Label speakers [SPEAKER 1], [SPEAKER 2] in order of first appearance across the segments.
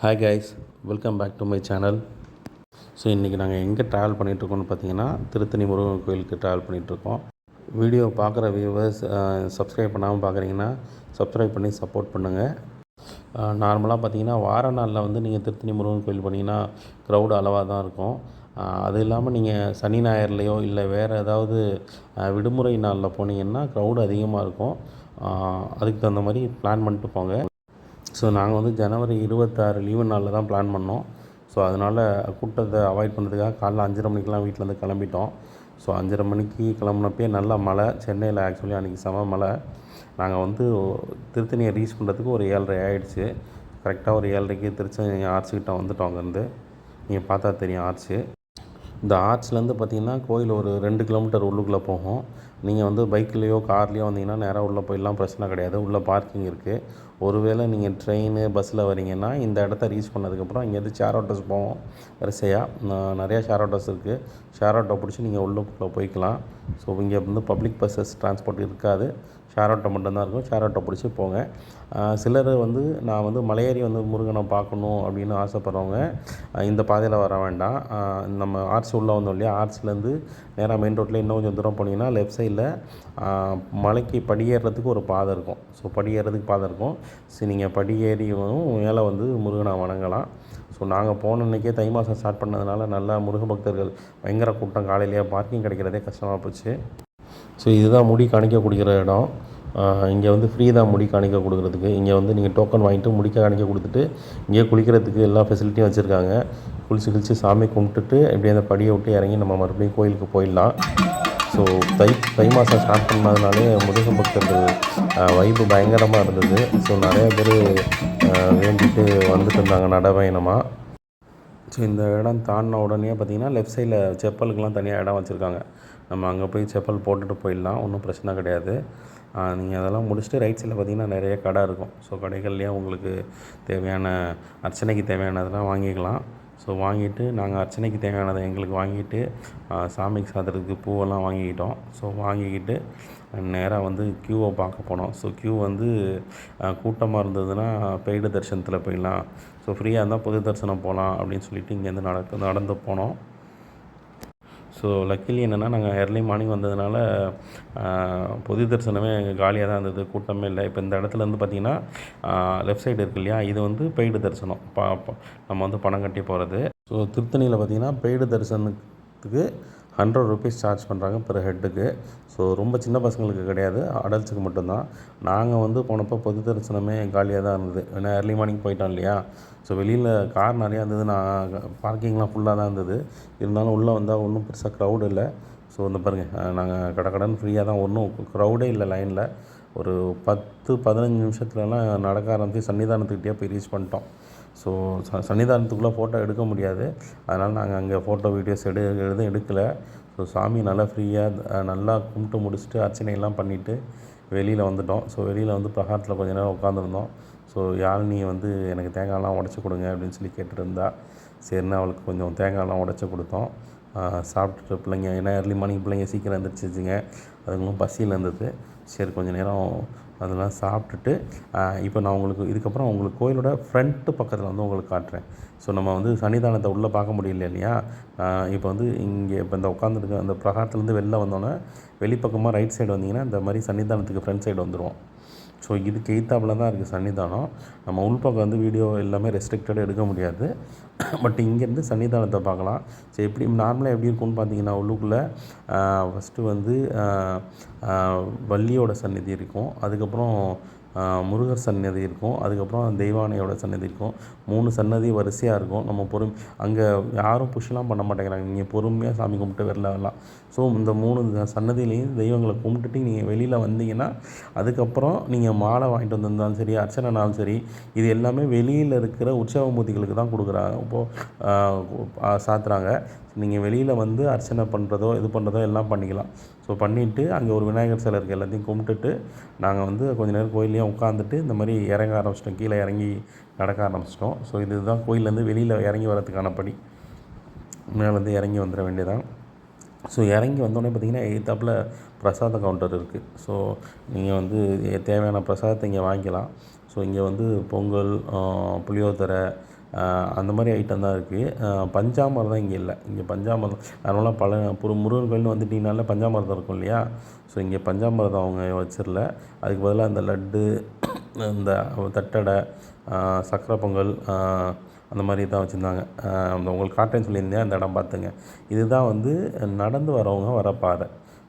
[SPEAKER 1] Hi guys welcome back to my channel so இன்றைக்கி நாங்கள் எங்கே ட்ராவல் பண்ணிகிட்ருக்கோம்னு பார்த்தீங்கன்னா திருத்தணி முருகன் கோயிலுக்கு ட்ராவல் பண்ணிகிட்ருக்கோம் வீடியோ பார்க்குற வியூவர்ஸ் சப்ஸ்கிரைப் பண்ணாமல் பார்க்குறீங்கன்னா சப்ஸ்கிரைப் பண்ணி சப்போர்ட் பண்ணுங்கள் நார்மலாக பார்த்தீங்கன்னா வார நாளில் வந்து நீங்கள் திருத்தணி முருகன் கோயில் போனீங்கன்னா க்ரௌடு அளவாக தான் இருக்கும். அது இல்லாமல் நீங்கள் சனி ஞாயிறுலையோ இல்லை வேறு ஏதாவது விடுமுறை நாளில் போனீங்கன்னா க்ரௌடு அதிகமாக இருக்கும். அதுக்கு தகுந்த மாதிரி பிளான் பண்ணிட்டு போங்க. ஸோ நாங்கள் வந்து ஜனவரி இருபத்தாறு லீவு நாளில் தான் பிளான் பண்ணோம். ஸோ அதனால் கூட்டத்தை அவாய்ட் பண்ணுறதுக்காக காலைல அஞ்சரை மணிக்கெலாம் வீட்டிலேருந்து கிளம்பிட்டோம். ஸோ அஞ்சரை மணிக்கு கிளம்புனப்பே நல்லா மழை. சென்னையில் ஆக்சுவலி அன்றைக்கி செம மழை. நாங்கள் வந்து திருத்தணியை ரீச் பண்ணுறதுக்கு ஒரு ஏழரை ஆகிடுச்சு கரெக்டாக ஒரு ஏழரைக்கு திருச்சி ஆர்ச்சுக்கிட்ட வந்துட்டோம் அங்கேருந்து. நீங்கள் பார்த்தா தெரியும் ஆர்ச்சு இந்த ஆர்ச்லேருந்து பார்த்தீங்கன்னா கோயில் ஒரு ரெண்டு கிலோமீட்டர் உள்ளுக்குள்ளே போகும். நீங்கள் வந்து பைக்லேயோ கார்லேயோ வந்தீங்கன்னா நேராக உள்ளே போயிடலாம். பிரச்சனை கிடையாது. உள்ளே பார்க்கிங் இருக்குது ஒருவேளை நீங்கள் ட்ரெயின் பஸ்ஸில் வரீங்கன்னா இந்த இடத்த ரீச் பண்ணதுக்கப்புறம் இங்கேருந்து ஷேர் ஆட்டோஸ் போவோம். வரிசையாக நிறையா ஷேர் ஆட்டோஸ் இருக்குது ஷேர் ஆட்டோ பிடிச்சி நீங்கள் உள்ளுக்குள்ளே போய்க்கலாம். ஸோ இங்கே வந்து பப்ளிக் பஸ்ஸஸ் டிரான்ஸ்போர்ட் இருக்காது. ஷேர் ஆட்டோ மட்டும்தான் இருக்கும். ஷேர் ஆட்டோ பிடிச்சி போங்க. சிலர் வந்து நான் வந்து மலையேறி வந்து முருகனை பார்க்கணும் அப்படின்னு ஆசைப்பட்றவங்க இந்த பாதையில் வர வேண்டாம். நம்ம ஆர்ச் உள்ளே வந்தோம் இல்லையா? ஆர்ச்லேருந்து நேராக மெயின் ரோட்டில் இன்னும் கொஞ்சம் தூரம் போனீங்கன்னா லெஃப்ட் சைடில் மலைக்கு படியேறதுக்கு ஒரு பாதை இருக்கும். ஸோ படியேறதுக்கு பாதை இருக்கும். சரி நீங்கள் படியேறியும் மேலே வந்து முருகனை வணங்கலாம். ஸோ நாங்கள் போன அன்றைக்கே தை மாதம் ஸ்டார்ட் பண்ணதுனால நல்லா முருக பக்தர்கள் பயங்கர கூட்டம் காலையிலேயே பார்க்கிங் கிடைக்கிறதே கஷ்டமாக போச்சு. ஸோ இதுதான் முடி காணிக்க கொடுக்குற இடம். இங்கே வந்து ஃப்ரீ தான் முடி காணிக்க கொடுக்குறதுக்கு. இங்கே வந்து நீங்கள் டோக்கன் வாங்கிட்டு முடிக்க காணிக்க கொடுத்துட்டு இங்கே குளிக்கிறதுக்கு எல்லா ஃபெசிலிட்டியும் வச்சுருக்காங்க. குளிச்சு குளிச்சு சாமி கும்பிட்டுட்டு இப்படியே அந்த படியை விட்டு இறங்கி நம்ம மறுபடியும் கோயிலுக்கு போயிடலாம். ஸோ தை தை மாதம் ஸ்டார்ட் பண்ணதுனாலே முருக பக்தர்கள் வைப்பு பயங்கரமாக இருந்தது. ஸோ நிறைய பேர் வேண்டிட்டு வந்துட்டு இருந்தாங்க நடைபயணமாக ஸோ இந்த இடம் தாண்டின உடனே பார்த்தீங்கன்னா லெஃப்ட் சைடில் செப்பலுக்கெலாம் தனியாக இடம் வச்சுருக்காங்க. நம்ம அங்கே போய் செப்பல் போட்டுட்டு போயிடலாம். ஒன்றும் பிரச்சனை கிடையாது. நீங்கள் அதெல்லாம் முடிச்சுட்டு ரைட் சைடில் பார்த்தீங்கன்னா நிறைய கடை இருக்கும். ஸோ கடைகள்லேயே உங்களுக்கு தேவையான அர்ச்சனைக்கு தேவையானதெல்லாம் வாங்கிக்கலாம். ஸோ வாங்கிட்டு நாங்கள் அர்ச்சனைக்கு தேவையானதை எங்களுக்கு வாங்கிட்டு சாமிக்கு சாத்துறதுக்கு பூவெல்லாம் வாங்கிக்கிட்டோம். ஸோ வாங்கிக்கிட்டு நேராக வந்து க்யூவை பார்க்க போனோம். ஸோ க்யூ வந்து கூட்டமாக இருந்ததுன்னா பெய்டு தரிசனத்தில் போயிடலாம். ஸோ ஃப்ரீயாக இருந்தால் பொது தரிசனம் போகலாம் அப்படின்னு சொல்லிட்டு இங்கேருந்து நடக்க நடந்து போனோம். ஸோ லக்கிலி என்னென்னா நாங்கள் ஏர்லி மார்னிங் வந்ததுனால பொது தரிசனமே காலியாக தான் இருந்தது. கூட்டமே இல்லை. இப்போ இந்த இடத்துல வந்து பார்த்திங்கன்னா லெஃப்ட் சைடு இருக்கு இல்லையா? இது வந்து பெய்டு தரிசனம். பா பா- நம்ம வந்து பணம் கட்டி போகிறது ஸோ திருத்தணியில் பார்த்திங்கன்னா பெய்டு தரிசனத்துக்கு ஹண்ட்ரட் ருபீஸ் சார்ஜ் பண்ணுறாங்க பெர் ஹெட்டுக்கு ஸோ ரொம்ப சின்ன பசங்களுக்கு கிடையாது அடல்ட்ஸுக்கு மட்டும்தான். நாங்கள் வந்து போனப்போ பொது தரிசனமே காலியாக தான் இருந்தது. ஏன்னா ஏர்லி மார்னிங் போயிட்டோம் இல்லையா? ஸோ வெளியில் கார் நிறையா இருந்தது. நான் பார்க்கிங்லாம் ஃபுல்லாக தான் இருந்தது. இருந்தாலும் உள்ளே வந்தால் ஒன்றும் பெருசாக க்ரௌடு இல்லை. ஸோ இந்த பாருங்கள் நாங்கள் கடை கடன் ஃப்ரீயாக தான். ஒன்றும் க்ரௌடே இல்லை லைனில் ஒரு பத்து பதினஞ்சு நிமிஷத்துலலாம் நடக்க ஆரம்பித்து சன்னிதானத்துக்கிட்டே போய் ரீச் பண்ணிட்டோம். ஸோ ச சன்னிதானத்துக்குள்ளே ஃபோட்டோ எடுக்க முடியாது. அதனால் நாங்கள் அங்கே ஃபோட்டோ வீடியோஸ் எடு எதுவும் எடுக்கலை. ஸோ சாமி நல்லா ஃப்ரீயாக நல்லா கும்பிட்டு முடிச்சுட்டு அர்ச்சனையெல்லாம் பண்ணிவிட்டு வெளியில் வந்துட்டோம். ஸோ வெளியில் வந்து பிரகாரத்தில் கொஞ்ச நேரம் உட்காந்துருந்தோம் ஸோ யாழினி வந்து எனக்கு தேங்காய்லாம் உடச்சி கொடுங்க அப்படின்னு சொல்லி கேட்டுருந்தா. சரினா சரின்னு அவளுக்கு கொஞ்சம் தேங்காய்லாம் உடச்சி கொடுத்தோம். சாப்பிட்டுட்டு பிள்ளைங்க ஏன்னா ஏர்லி மார்னிங் பிள்ளைங்க சீக்கிரம் எந்திரிச்சிச்சுங்க அதுங்களும் பசியில் இருந்தது. சரி கொஞ்சம் நேரம் அதெல்லாம் சாப்பிட்டுட்டு இப்போ நான் உங்களுக்கு இதுக்கப்புறம் உங்களுக்கு கோயிலோட ஃப்ரண்ட்டு பக்கத்தில் வந்து உங்களுக்கு காட்டுறேன். ஸோ நம்ம வந்து சன்னிதானத்தை உள்ளே பார்க்க முடியல இல்லையா? இப்போ வந்து இங்கே இப்போ இந்த உட்காந்துருக்க அந்த பிரகாரத்துலேருந்து வெளில வந்தோன்னே வெளிப்பக்கமாக ரைட் சைடு வந்தீங்கன்னா இந்த மாதிரி சன்னிதானத்துக்கு ஃப்ரண்ட் சைடு வந்துடுவோம் ஸோ இதுக்கு எய்த்தாப்பில் தான் இருக்குது சன்னிதானம். நம்ம உள்பக்கம் வந்து வீடியோ எல்லாமே ரெஸ்ட்ரிக்டடாக எடுக்க முடியாது. பட் இங்கேருந்து சன்னிதானத்தை பார்க்கலாம். ஸோ எப்படி நார்மலாக எப்படி இருக்கும்னு பார்த்தீங்கன்னா உள்ளுக்குள்ளே ஃபஸ்ட்டு வந்து வள்ளியோட சந்நிதி இருக்கும். அதுக்கப்புறம் முருகர் சன்னதி இருக்கும். அதுக்கப்புறம் தெய்வானையோட சன்னதி இருக்கும். மூணு சன்னதி வரிசையாக இருக்கும். நம்ம பொறுமை அங்கே யாரும் புஷ்லாம் பண்ண மாட்டேங்கிறாங்க. நீங்கள் பொறுமையாக சாமி கும்பிட்டு வெளில வரலாம். ஸோ இந்த மூணு சன்னதியிலையும் தெய்வங்களை கும்பிட்டுட்டு நீங்கள் வெளியில் வந்தீங்கன்னா அதுக்கப்புறம் நீங்கள் மாலை வாங்கிட்டு வந்திருந்தாலும் சரி அர்ச்சனைனாலும் சரி இது எல்லாமே வெளியில் இருக்கிற உற்சவ மூர்த்திகளுக்கு தான் கொடுக்குறாங்க. இப்போது சாத்துறாங்க. நீங்கள் வெளியில் வந்து அர்ச்சனை பண்ணுறதோ இது பண்ணுறதோ எல்லாம் பண்ணிக்கலாம். ஸோ பண்ணிவிட்டு அங்கே ஒரு விநாயகர் சிலை இருக்குது எல்லாத்தையும் கும்பிட்டுட்டு நாங்கள் வந்து கொஞ்ச நேரம் கோயிலையும் உட்காந்துட்டு இந்த மாதிரி இறங்க ஆரம்பிச்சிட்டோம். கீழே இறங்கி நடக்க ஆரம்பிச்சிட்டோம். ஸோ இதுதான் கோயிலேருந்து வெளியில் இறங்கி வரதுக்கான படி. மேலேருந்து இறங்கி வந்துட வேண்டியதான் ஸோ இறங்கி வந்தோடனே பார்த்தீங்கன்னா எய்த்தாப்பில் பிரசாத கவுண்டர் இருக்குது ஸோ நீங்கள் வந்து தேவையான பிரசாதத்தை இங்கே வாங்கிக்கலாம். ஸோ இங்கே வந்து பொங்கல் புளியோதரை அந்த மாதிரி ஐட்டம் தான் இருக்குது பஞ்சாமிரதம் இங்கே இல்லை. இங்கே பஞ்சாமரம் அதனால பல ஒரு முருகன் கோயில்னு வந்துட்டிங்கனால பஞ்சாமரதம் இருக்கும் இல்லையா? ஸோ இங்கே பஞ்சாமரதம் அவங்க வச்சிடல அதுக்கு பதிலாக அந்த லட்டு இந்த தட்டடை சக்கரை பொங்கல் அந்த மாதிரி தான் வச்சுருந்தாங்க. அந்த உங்களுக்கு காட்டேன்னு சொல்லியிருந்தேன் அந்த இடம் பார்த்துங்க. இதுதான் வந்து நடந்து வரவங்க வர பாதை.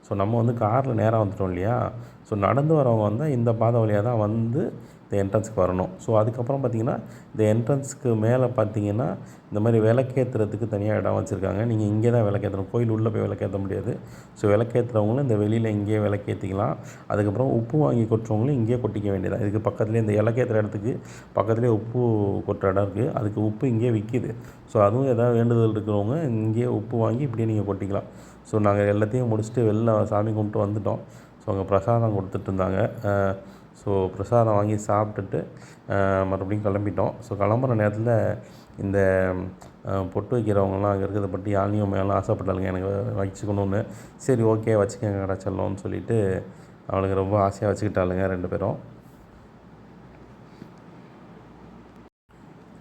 [SPEAKER 1] ஸோ நம்ம வந்து காரில் நேராக வந்துட்டோம் இல்லையா? ஸோ நடந்து வரவங்க வந்தால் இந்த பாதை வழியாக தான் வந்து இந்த என்ட்ரன்ஸ்க்கு வரணும். ஸோ அதுக்கப்புறம் பார்த்தீங்கன்னா இந்த என்ட்ரன்ஸுக்கு மேலே பார்த்தீங்கன்னா இந்த மாதிரி விளக்கேற்றுறதுக்கு தனியாக இடம் வச்சுருக்காங்க. நீங்கள் இங்கே தான் விளக்கேற்றணும் கோயில் உள்ளே போய் விளக்கேற்ற முடியாது. ஸோ விளக்கேற்றுறவங்களும் இந்த வெளியில் இங்கேயே விளக்கேற்றிக்கலாம் அதுக்கப்புறம் உப்பு வாங்கி கொட்டுறவங்களும் இங்கேயே கொட்டிக்க வேண்டியதான் இதுக்கு பக்கத்துலேயே இந்த விளக்கேற்றுற இடத்துக்கு பக்கத்துலேயே உப்பு கொட்டுற இடம் இருக்குது அதுக்கு உப்பு இங்கேயே விற்கிது ஸோ அதுவும் எதாவது வேண்டுதல் இருக்கிறவங்க இங்கேயே உப்பு வாங்கி இப்படியே நீங்கள் கொட்டிக்கலாம். ஸோ நாங்கள் எல்லாத்தையும் முடிச்சுட்டு வெளில சாமி கும்பிட்டு வந்துட்டோம். ஸோ அங்கே பிரசாதம் கொடுத்துட்டு இருந்தாங்க. ஸோ பிரசாதம் வாங்கி சாப்பிட்டுட்டு மறுபடியும் கிளம்பிட்டோம். ஸோ கிளம்புற நேரத்தில் இந்த பொட்டு வைக்கிறவங்கலாம் அங்கே இருக்கிறத பற்றி யாழ்னியும் மேலாம் ஆசைப்பட்டாளுங்க. எனக்கு வச்சுக்கணும்னு. சரி ஓகே வச்சுக்கோங்க கிடச்சல்லோன்னு சொல்லிட்டு அவளுக்கு ரொம்ப ஆசையாக வச்சுக்கிட்டாளுங்க ரெண்டு பேரும்.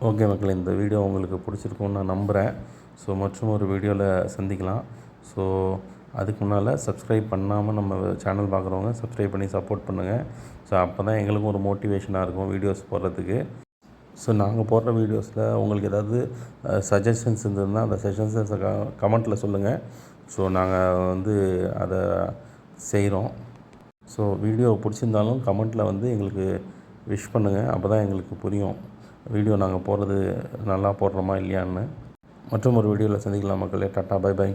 [SPEAKER 1] ஓகே மக்கள் இந்த வீடியோ உங்களுக்கு பிடிச்சிருக்கும்னு நான் நம்புகிறேன் ஸோ மற்றும் ஒரு வீடியோவில் சந்திக்கலாம். ஸோ அதுக்கு முன்னால் சப்ஸ்கிரைப் பண்ணாமல் நம்ம சேனல் பார்க்குறவங்க சப்ஸ்கிரைப் பண்ணி சப்போர்ட் பண்ணுங்கள் ஸோ அப்போ தான் எங்களுக்கும் ஒரு மோட்டிவேஷனாக இருக்கும் வீடியோஸ் போடுறதுக்கு. ஸோ நாங்கள் போடுற வீடியோஸில் உங்களுக்கு ஏதாவது சஜஷன்ஸ் இருந்ததுன்னா அந்த சஜஷன்ஸை க கமெண்ட்டில் சொல்லுங்கள் ஸோ நாங்கள் வந்து அதை செய்கிறோம் ஸோ வீடியோ பிடிச்சிருந்தாலும் கமெண்ட்டில் வந்து எங்களுக்கு விஷ் பண்ணுங்கள் அப்போ தான் எங்களுக்கு புரியும். வீடியோ நாங்கள் போடுறது நல்லா போடுறோமா இல்லையான்னு. மற்றும் ஒரு வீடியோவில் சந்திக்கலாம் மக்களே. Tata bye by